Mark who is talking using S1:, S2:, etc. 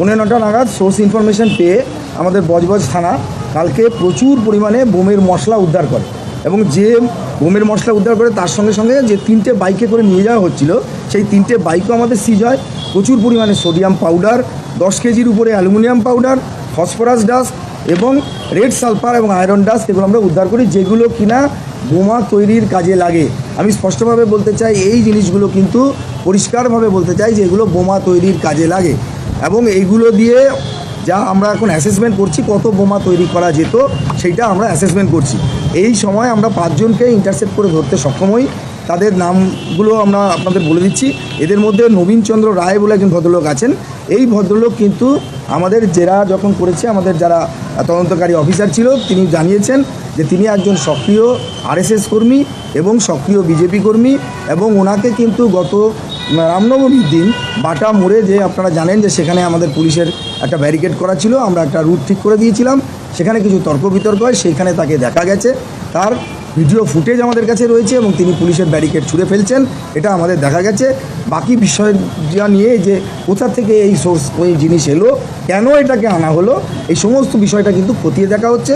S1: পৌনে নটা নাগাদ সোর্স ইনফরমেশন পেয়ে আমাদের বজবজ থানা কালকে প্রচুর পরিমাণে বোমের মশলা উদ্ধার করে। এবং যে বোমের মশলা উদ্ধার করে তার সঙ্গে সঙ্গে যে তিনটে বাইকে করে নিয়ে যাওয়া হচ্ছিল, সেই তিনটে বাইকও আমাদের সিজ হয়। প্রচুর পরিমাণে সোডিয়াম পাউডার দশ কেজির উপরে অ্যালুমিনিয়াম পাউডার ফসফরাস ডাস্ট এবং রেড সালফার এবং আয়রন ডাস্ট এগুলো আমরা উদ্ধার করি, যেগুলো কিনা বোমা তৈরির কাজে লাগে। আমি স্পষ্টভাবে বলতে চাই, এই জিনিসগুলো কিন্তু পরিষ্কারভাবে বলতে চাই যে এগুলো বোমা তৈরির কাজে লাগে। এবং এইগুলো দিয়ে যা আমরা এখন অ্যাসেসমেন্ট করছি, কত বোমা তৈরি করা যেত, সেইটা আমরা অ্যাসেসমেন্ট করছি। এই সময় আমরা পাঁচজনকে ইন্টারসেপ্ট করে ধরতে সক্ষম হই। তাদের নামগুলো আমরা আপনাদের বলে দিচ্ছি। এদের মধ্যে নবীনচন্দ্র রায় বলে একজন ভদ্রলোক আছেন। এই ভদ্রলোক কিন্তু আমাদের জেরা যখন করেছে, আমাদের যারা তদন্তকারী অফিসার ছিল, তিনি জানিয়েছেন যে তিনি একজন সক্রিয় আরএসএস কর্মী এবং সক্রিয় বিজেপি কর্মী এবং ওনাকে কিন্তু গত রামনবমীর দিন বাটা মোড়ে যে আপনারা জানেন যে সেখানে আমাদের পুলিশের একটা ব্যারিকেড করা ছিল, আমরা একটা রুট ঠিক করে দিয়েছিলাম। সেখানে কিছু তর্ক বিতর্ক হয়, সেইখানে তাকে দেখা গেছে। তার ভিডিও ফুটেজ আমাদের কাছে রয়েছে এবং তিনি পুলিশের ব্যারিকেড ছুঁড়ে ফেলছেন, এটা আমাদের দেখা গেছে। বাকি বিষয় যা নিয়ে যে কোথা থেকে এই সোর্স ওই জিনিস এলো, কেন এটাকে আনা হলো, এই সমস্ত বিষয়টা কিন্তু খতিয়ে দেখা হচ্ছে।